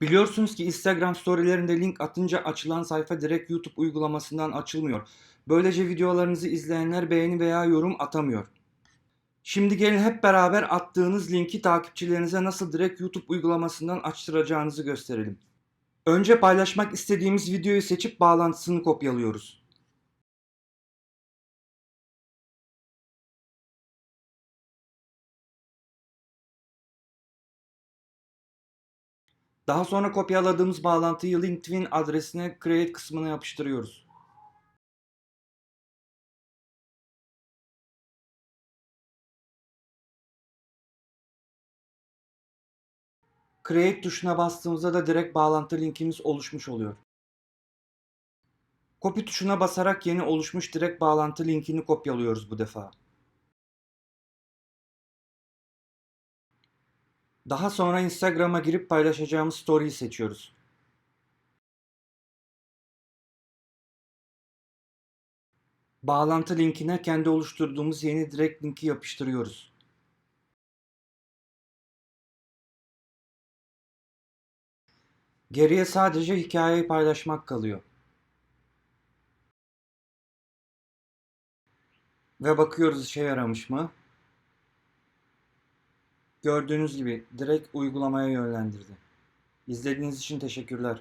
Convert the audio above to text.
Biliyorsunuz ki Instagram storylerinde link atınca açılan sayfa direkt YouTube uygulamasından açılmıyor. Böylece videolarınızı izleyenler beğeni veya yorum atamıyor. Şimdi gelin hep beraber attığınız linki takipçilerinize nasıl direkt YouTube uygulamasından açtıracağınızı gösterelim. Önce paylaşmak istediğimiz videoyu seçip bağlantısını kopyalıyoruz. Daha sonra kopyaladığımız bağlantıyı LinkedIn adresine create kısmına yapıştırıyoruz. Create tuşuna bastığımızda da direkt bağlantı linkimiz oluşmuş oluyor. Copy tuşuna basarak yeni oluşmuş direkt bağlantı linkini kopyalıyoruz bu defa. Daha sonra Instagram'a girip paylaşacağımız story'yi seçiyoruz. Bağlantı linkine kendi oluşturduğumuz yeni direkt linki yapıştırıyoruz. Geriye sadece hikayeyi paylaşmak kalıyor. Ve bakıyoruz işe yaramış mı? Gördüğünüz gibi direkt uygulamaya yönlendirdi. İzlediğiniz için teşekkürler.